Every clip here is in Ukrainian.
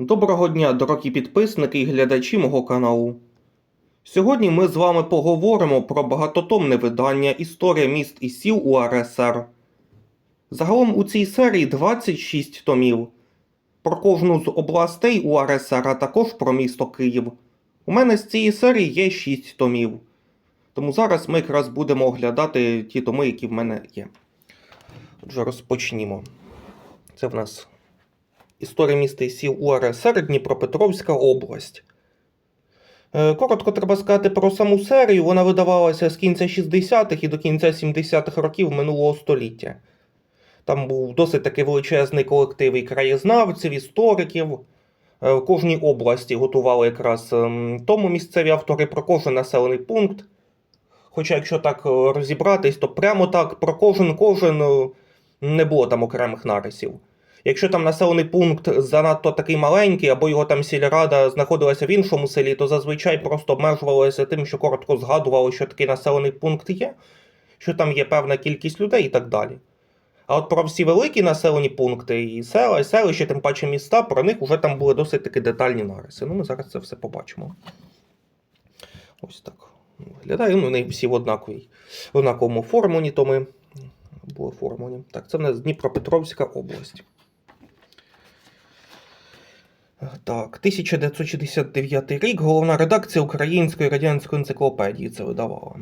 Доброго дня, дорогі підписники і глядачі мого каналу. Сьогодні ми з вами поговоримо про багатотомне видання Історія міст і сіл УРСР. Загалом у цій серії 26 томів. Про кожну з областей УРСР, а також про місто Київ. У мене з цієї серії є 6 томів. Тому зараз ми якраз будемо оглядати ті томи, які в мене є. Отже, розпочнімо. Це в нас Історія міста і сіл УРСР Дніпропетровська область. Е, Коротко треба сказати про саму серію. Вона видавалася з кінця 60-х і до кінця 70-х років минулого століття. Там був досить такий величезний колектив і краєзнавців, істориків. Е, В кожній області готували якраз ем, тому місцеві автори про кожен населений пункт. Хоча, якщо так е, розібратись, то прямо так про кожен кожен не було там окремих нарисів. Якщо там населений пункт занадто такий маленький, або його там сільрада знаходилася в іншому селі, то зазвичай просто обмежувалося тим, що коротко згадували, що такий населений пункт є, що там є певна кількість людей і так далі. А от про всі великі населені пункти і села, і селища, тим паче міста, про них вже там були досить таки детальні нариси. Ну, ми зараз це все побачимо. Ось так. Виглядає, ну, вони всі в однаковій, в однаковому формуні, то ми були оформлені. Так, це в нас Дніпропетровська область. Так, 1969 рік. Головна редакція Української радянської енциклопедії це видавала.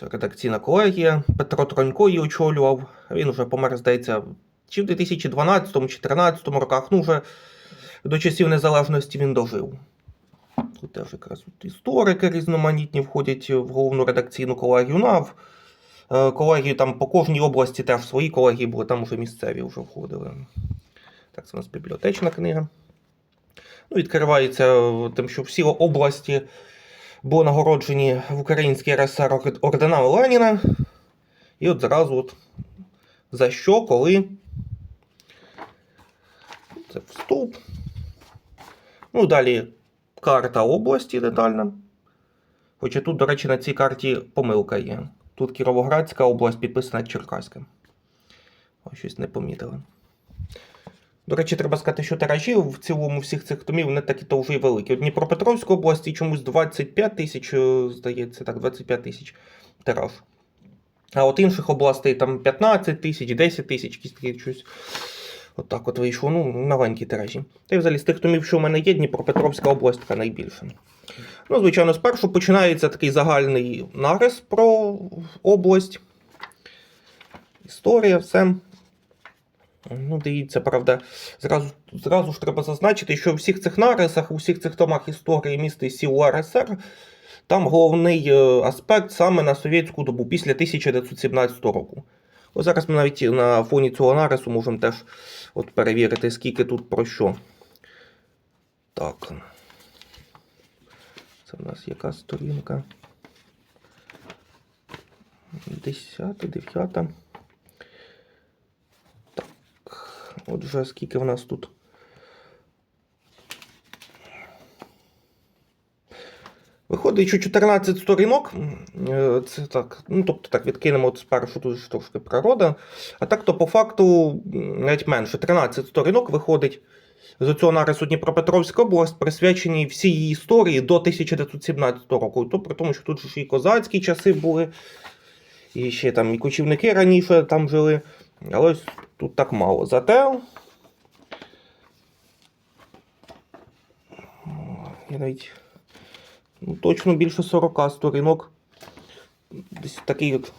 Редакційна колегія. Петро Тронько її очолював. Він вже помер, здається, чи в 2012 чи 2013 роках. Ну, вже до часів незалежності він дожив. Тут теж якраз історики різноманітні входять в головну редакційну колегію. Ну, а в е, колегію там по кожній області теж свої колегії були, там вже місцеві вже входили. Так, це у нас бібліотечна книга. Ну, відкривається е, тим, що всі області були нагороджені в Українській РСР ор- орденами Леніна. І от зразу от за що, коли. Це вступ. Ну, далі карта області детальна. Хоча тут, до речі, на цій карті помилка є. Тут Кіровоградська область підписана як Черкаська. Ось щось не помітили. До речі, треба сказати, що тиражі в цілому всіх цих томів не такі то вже й великі. У Дніпропетровській області чомусь 25 тисяч, е, здається, так, 25 тисяч тираж. А от інших областей там 15 тисяч, 10 тисяч, якісь такі щось. От от вийшло, ну, маленькі тиражі. Та й взагалі з тих томів, що в мене є, Дніпропетровська область така найбільша. Ну, звичайно, спершу починається такий загальний нарис про область. Історія, все. Ну, дивіться, правда, зразу, зразу ж треба зазначити, що у всіх цих нарисах, у всіх цих томах історії міста УРСР, там головний е, аспект саме на совєтську добу після 1917 року. Ось зараз ми навіть на фоні цього нарису можемо теж от перевірити, скільки тут про що. Так. Це в нас яка сторінка? 10, 9. Так. Отже, скільки в нас тут? Виходить, що 14 сторінок. е, Це так, ну тобто так, відкинемо от спершу тут трошки природа. А так то по факту навіть менше. 13 сторінок виходить з цього нарису Дніпропетровська область, присвячені всій її історії до 1917 року. То при тому, що тут ж і козацькі часи були, і ще там і кочівники раніше там жили. Але ось тут так мало. Зате. Я навіть ну, точно більше 40 сторінок. Десь такий от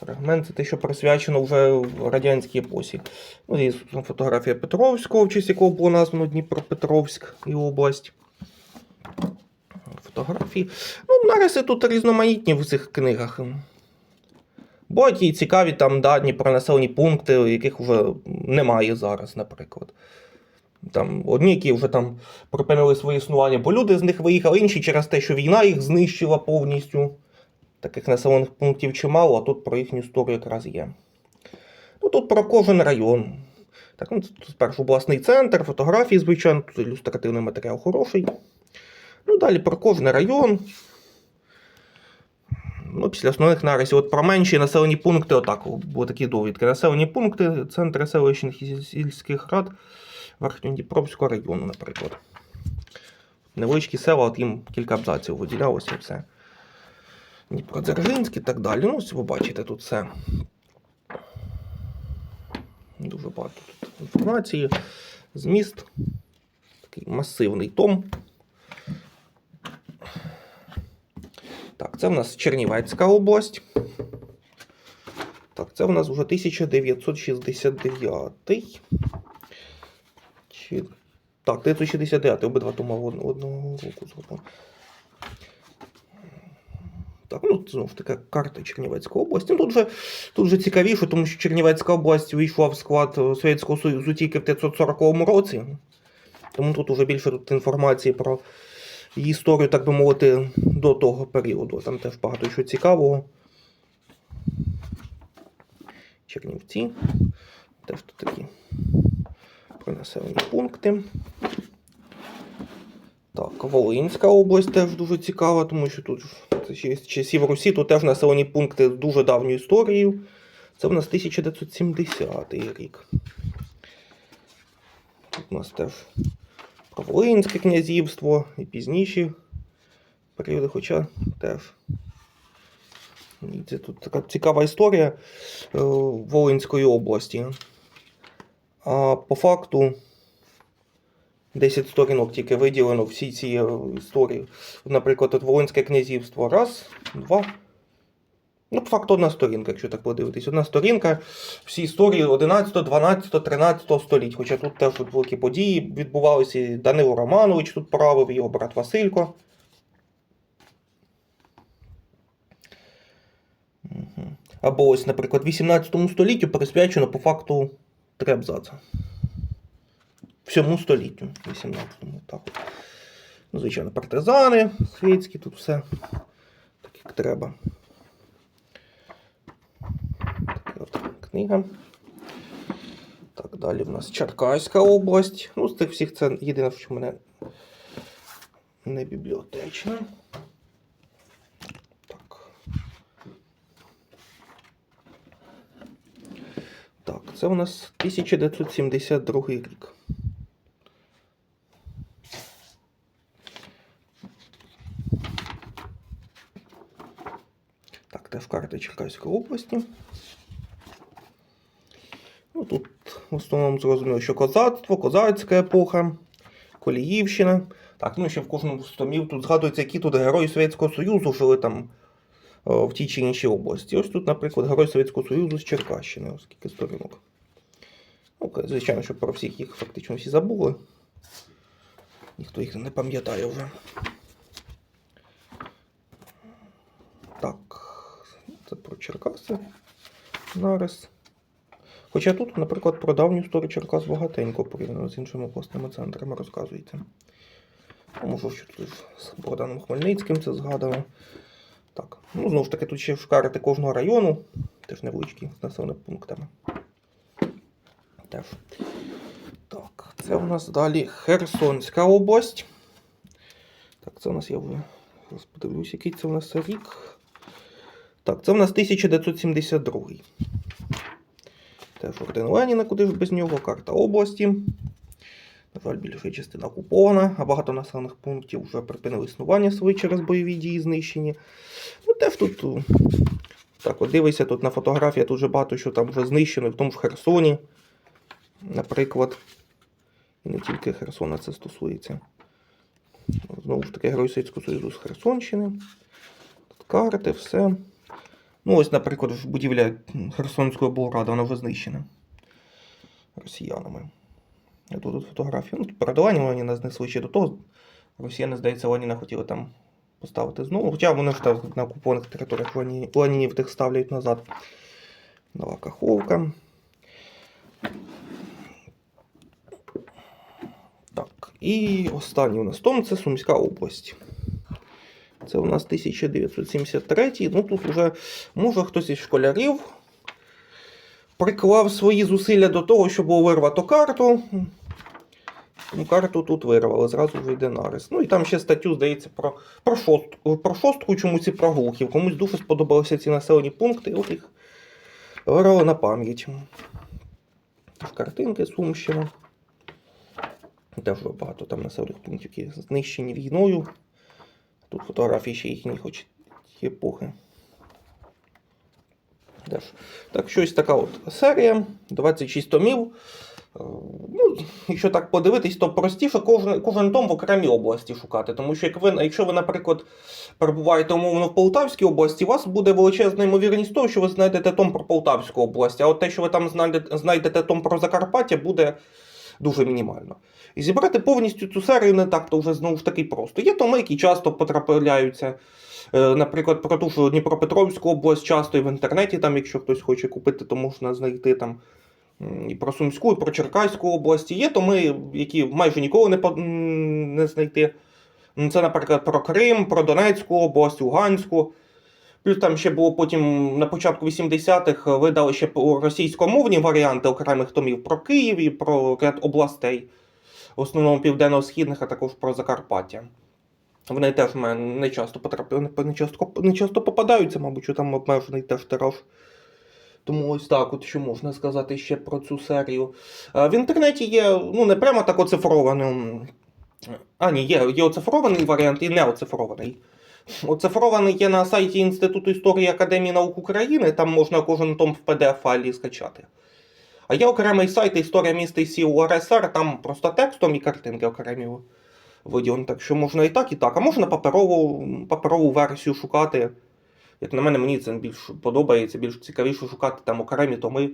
фрагмент, це те, що присвячено вже в радянській епосі. Ну, і фотографія Петровського, в честь якого було названо Дніпропетровськ і область. Фотографії. Ну, нариси тут різноманітні в цих книгах. Бо ті цікаві там дані про населені пункти, яких вже немає зараз, наприклад. Там одні, які вже там припинили своє існування, бо люди з них виїхали, інші через те, що війна їх знищила повністю. Таких населених пунктів чимало, а тут про їхню історію якраз є. Ну тут про кожен район. Так, ну, тут спершу обласний центр, фотографії, звичайно, тут ілюстративний матеріал хороший. Ну, далі кожен район. Ну, після основних нарисів. От про менші населені пункти, отак, були такі довідки. Населені пункти, центри селищних і сільських рад Верхньодніпровського району, наприклад. Невеличкі села, от їм кілька абзаців виділялося і все. Дніпродзержинськ і так далі. Ну, ось ви бачите тут все. Дуже багато тут інформації. Зміст. Такий масивний том. Так, це в нас Чернівецька область. Так, це в нас вже 1969. Чи... Так, 1969, обидва тома од- одного року зроблено. Так, ну знову ж таки карта Чернівецької області. Ну, тут вже, тут вже цікавіше, тому що Чернівецька область увійшла в склад Совєтського Союзу тільки в 1940 році. Тому тут вже більше тут інформації про історію, так би мовити, до того періоду. Там теж багато що цікавого. Чернівці. Теж тут такі про населені пункти. Так, Волинська область теж дуже цікава, тому що тут це з часів Русі, тут теж населені пункти з дуже давньою історією. Це в нас 1970 рік. Тут у нас теж Волинське князівство і пізніші періоди, хоча теж. Це тут така цікава історія е, Волинської області. А по факту 10 сторінок тільки виділено всі ці е, історії. Наприклад, от Волинське князівство. Раз, два. Ну, по факту одна сторінка, якщо так подивитись. Одна сторінка. Всі історії 11, 12, 13 століть. Хоча тут теж великі події відбувалися. І Данило Романович тут правив, його брат Василько. Або ось, наприклад, 18 століттю присвячено по факту три абзаци. Всьому століттю, 18-му. Так. Ну, звичайно, партизани світські, тут все так, як треба. Така от книга. Так, далі в нас Черкаська область. Ну, з тих всіх це єдине, що в мене не бібліотечна. Так. Так, це у нас 1972 рік. Так, теж карта Черкаської області. Ну, тут в основному зрозуміло, що козацтво, козацька епоха, Коліївщина. Так, ну ще в кожному з томів тут згадується, які тут герої Совєтського Союзу жили там е, в тій чи іншій області. Ось тут, наприклад, герой Совєтського Союзу з Черкащини, ось скільки сторінок. Ну, звичайно, що про всіх їх фактично всі забули. Ніхто їх не пам'ятає вже. Так, це про Черкаси. Нарис. Хоча тут, наприклад, про давню історію Черкас багатенько порівняно з іншими обласними центрами розказується. Ну, Може, що тут з Богданом Хмельницьким це згадано. Так, ну знову ж таки, тут ще шкарити кожного району, теж невеличкі з населеними пунктами. Теж. Так, це у нас далі Херсонська область. Так, це у нас я вже подивлюсь, який це у нас рік. Так, це у нас 1972. Теж орден Леніна, куди ж без нього, карта області. На жаль, більша частина окупована, а багато населених пунктів вже припинили існування свої через бойові дії знищені. Ну, теж тут. Так, от дивися, тут на фотографії дуже багато що там вже знищено, в тому ж Херсоні, наприклад. І не тільки Херсона це стосується. Знову ж таки, Герой Союзу з Херсонщини. Тут карти, все. Ну, ось, наприклад, будівля Херсонської облради, вона вже знищена росіянами. А тут, тут фотографії. Ну, тут перед Леніном Леніна знесли ще до того. Росіяни, здається, Леніна хотіли там поставити знову. Хоча вони ж там на окупованих територіях Лені... Ленінів тих ставлять назад. Нова Каховка. Так, і останній у нас том це Сумська область. Це у нас 1973. Ну тут вже може хтось із школярів приклав свої зусилля до того, щоб було вирвато карту. Ну, карту тут вирвали, зразу вже йде нарис. Ну і там ще статтю, здається, про, про, шостку, про шостку чомусь і про глухів. Комусь дуже сподобалися ці населені пункти, от їх вирвали на пам'ять. Картинки Сумщина. Теж багато там населених пунктів, які знищені війною. Тут фотографії ще їхні, хоч епохи. Так, щось така от серія, 26 томів. Е, Ну, якщо так подивитись, то простіше кожен, кожен том в окремій області шукати. Тому що як ви, якщо ви, наприклад, перебуваєте умовно в Полтавській області, у вас буде величезна ймовірність того, що ви знайдете том про Полтавську область, а от те, що ви там знайдете, знайдете том про Закарпаття, буде дуже мінімально. І зібрати повністю цю серію не так, то вже знову ж таки просто. Є томи, які часто потрапляються. Е, Наприклад, про ту ж Дніпропетровську область часто і в інтернеті, там, якщо хтось хоче купити, то можна знайти там і про Сумську, і про Черкаську область. Є томи, які майже ніколи не, по- не знайти. Це, наприклад, про Крим, про Донецьку область, Луганську. Плюс там ще було потім на початку 80-х видали ще російськомовні варіанти окремих томів про Київ і про ряд областей, в основному південно-східних, а також про Закарпаття. Вони теж в мене не часто потрапляють, не часто, не часто попадаються, мабуть, що там обмежений теж тираж. Тому ось так, от що можна сказати ще про цю серію. Е, В інтернеті є, ну, не прямо так оцифрований. А, ні, є, є оцифрований варіант і не оцифрований. Оцифрований є на сайті Інституту історії Академії наук України, там можна кожен том в PDF-файлі скачати. А є окремий сайт Історія міста і УРСР, там просто текстом і картинки окремі виділені. Так що можна і так, і так. А можна паперову, паперову версію шукати. Як на мене, мені це більш подобається, більш цікавіше шукати там окремі томи.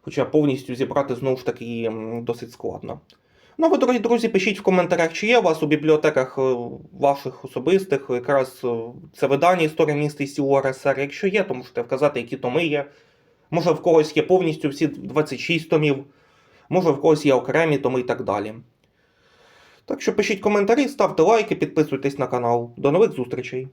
Хоча повністю зібрати знову ж таки досить складно. Ну, ви, дорогі друзі, пишіть в коментарях, чи є у вас у бібліотеках е, ваших особистих якраз е, це видання історія міста і сіл УРСР. Якщо є, то можете вказати, які томи є. Може, в когось є повністю всі 26 томів, може, в когось є окремі томи і так далі. Так що пишіть коментарі, ставте лайки, підписуйтесь на канал. До нових зустрічей!